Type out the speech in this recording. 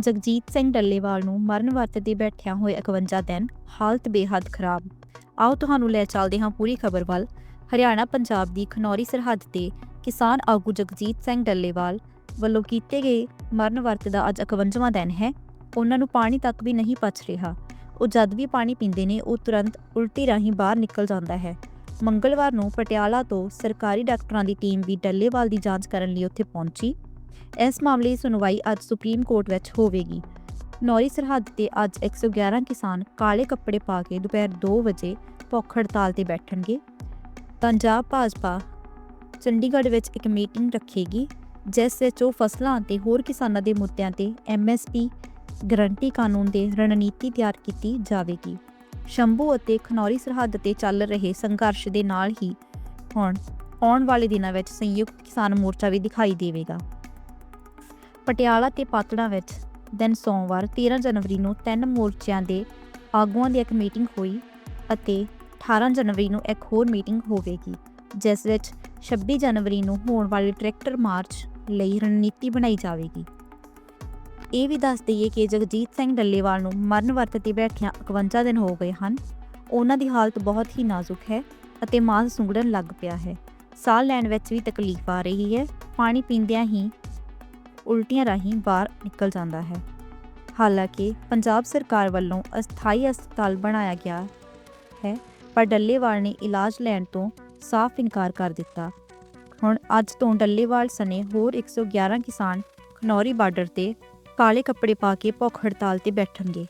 ਜਗਜੀਤ ਸਿੰਘ ਡੱਲੇਵਾਲ ਨੂੰ ਮਰਨ ਵਰਤ ਤੇ ਬੈਠਿਆਂ ਹੋਏ 51 ਦਿਨ, ਹਾਲਤ ਬੇਹੱਦ ਖਰਾਬ। ਆਓ ਤੁਹਾਨੂੰ ਲੈ ਚੱਲਦੇ ਹਾਂ ਪੂਰੀ ਖਬਰ ਵੱਲ। ਹਰਿਆਣਾ, ਪੰਜਾਬ ਦੀ ਖਨੌਰੀ ਸਰਹੱਦ ਤੇ ਕਿਸਾਨ ਆਗੂ ਜਗਜੀਤ ਸਿੰਘ ਡੱਲੇਵਾਲ ਵੱਲੋਂ ਕੀਤੇ ਗਏ ਮਰਨ ਵਰਤ ਦਾ ਅੱਜ 51ਵਾਂ ਦਿਨ ਹੈ। ਉਹਨਾਂ ਨੂੰ ਪਾਣੀ ਤੱਕ ਵੀ ਨਹੀਂ ਪਚ ਰਿਹਾ। ਉਹ ਜਦ ਵੀ ਪਾਣੀ ਪੀਂਦੇ ਨੇ, ਉਹ ਤੁਰੰਤ ਉਲਟੀ ਰਾਹੀਂ ਬਾਹਰ ਨਿਕਲ ਜਾਂਦਾ ਹੈ। ਮੰਗਲਵਾਰ ਨੂੰ ਪਟਿਆਲਾ ਤੋਂ ਸਰਕਾਰੀ ਡਾਕਟਰਾਂ ਦੀ ਟੀਮ ਵੀ ਡੱਲੇਵਾਲ ਦੀ ਜਾਂਚ ਕਰਨ ਲਈ ਉੱਥੇ ਪਹੁੰਚੀ। ਇਸ ਮਾਮਲੇ ਦੀ ਸੁਣਵਾਈ ਅੱਜ ਸੁਪਰੀਮ ਕੋਰਟ ਵਿੱਚ ਹੋਵੇਗੀ। ਨੌਰੀ ਸਰਹੱਦ ਤੇ ਅੱਜ 111 ਕਿਸਾਨ ਕਾਲੇ ਕੱਪੜੇ ਪਾ ਕੇ ਦੁਪਹਿਰ 2 ਵਜੇ ਭੁੱਖ ਹੜਤਾਲ ਤੇ ਬੈਠਣਗੇ। ਪੰਜਾਬ ਭਾਜਪਾ ਚੰਡੀਗੜ੍ਹ ਵਿੱਚ ਇੱਕ ਮੀਟਿੰਗ ਰੱਖੇਗੀ, ਜਿਸ ਵਿੱਚ ਉਹ ਫਸਲਾਂ ਅਤੇ ਹੋਰ ਕਿਸਾਨਾਂ ਦੇ ਮੁੱਦਿਆਂ ਤੇ ਐਮਐਸਪੀ ਗਰੰਟੀ ਕਾਨੂੰਨ ਦੇ ਰਣਨੀਤੀ ਤਿਆਰ ਕੀਤੀ ਜਾਵੇਗੀ। ਸ਼ੰਭੂ ਅਤੇ ਖਨੌਰੀ ਸਰਹੱਦ ਤੇ ਚੱਲ ਰਹੇ ਸੰਘਰਸ਼ ਦੇ ਨਾਲ ਹੀ ਹੁਣ ਆਉਣ ਵਾਲੇ ਦਿਨਾਂ ਵਿੱਚ ਸੰਯੁਕਤ ਕਿਸਾਨ ਮੋਰਚਾ ਵੀ ਦਿਖਾਈ ਦੇਵੇਗਾ। ਪਟਿਆਲਾ ਤੇ ਪਾਤੜਾ ਵਿੱਚ ਦਿਨ ਸੋਮਵਾਰ 13 ਜਨਵਰੀ ਨੂੰ ਤਿੰਨ ਮੋਰਚਿਆਂ ਦੇ ਆਗੂਆਂ ਦੀ ਇੱਕ ਮੀਟਿੰਗ ਹੋਈ ਅਤੇ 18 ਜਨਵਰੀ ਨੂੰ ਇੱਕ ਹੋਰ ਮੀਟਿੰਗ ਹੋਵੇਗੀ, ਜਿਸ ਵਿੱਚ 26 ਜਨਵਰੀ ਨੂੰ ਹੋਣ ਵਾਲੇ ਟਰੈਕਟਰ ਮਾਰਚ ਲਈ ਰਣਨੀਤੀ ਬਣਾਈ ਜਾਵੇਗੀ। ਇਹ ਵੀ ਦੱਸ ਦਈਏ ਕਿ ਜਗਜੀਤ ਸਿੰਘ ਡੱਲੇਵਾਲ ਨੂੰ ਮਰਨ ਵਰਤ ਤੇ ਬੈਠਿਆਂ 51 ਦਿਨ ਹੋ ਗਏ ਹਨ। ਉਹਨਾਂ ਦੀ ਹਾਲਤ ਬਹੁਤ ਹੀ ਨਾਜ਼ੁਕ ਹੈ ਅਤੇ ਮਾਸ ਸੁੰਗੜਨ ਲੱਗ ਪਿਆ ਹੈ। ਸਾਹ ਲੈਣ ਵਿੱਚ ਵੀ ਤਕਲੀਫ ਆ ਰਹੀ ਹੈ। ਪਾਣੀ ਪੀਂਦਿਆਂ ਹੀ ਉਲਟੀਆਂ ਰਾਹੀਂ ਬਾਹਰ ਨਿਕਲ ਜਾਂਦਾ ਹੈ। ਹਾਲਾਂਕਿ ਪੰਜਾਬ ਸਰਕਾਰ ਵੱਲੋਂ ਅਸਥਾਈ ਹਸਪਤਾਲ ਬਣਾਇਆ ਗਿਆ ਹੈ, ਪਰ ਡੱਲੇਵਾਲ ਨੇ ਇਲਾਜ ਲੈਣ ਤੋਂ ਸਾਫ਼ ਇਨਕਾਰ ਕਰ ਦਿੱਤਾ। ਹੁਣ ਅੱਜ ਤੋਂ ਡੱਲੇਵਾਲ ਸਣੇ ਹੋਰ 111 ਕਿਸਾਨ ਖਨੌਰੀ ਬਾਰਡਰ ਤੇ ਕਾਲੇ ਕੱਪੜੇ ਪਾ ਕੇ ਭੁੱਖ ਹੜਤਾਲ ਤੇ ਬੈਠਣਗੇ।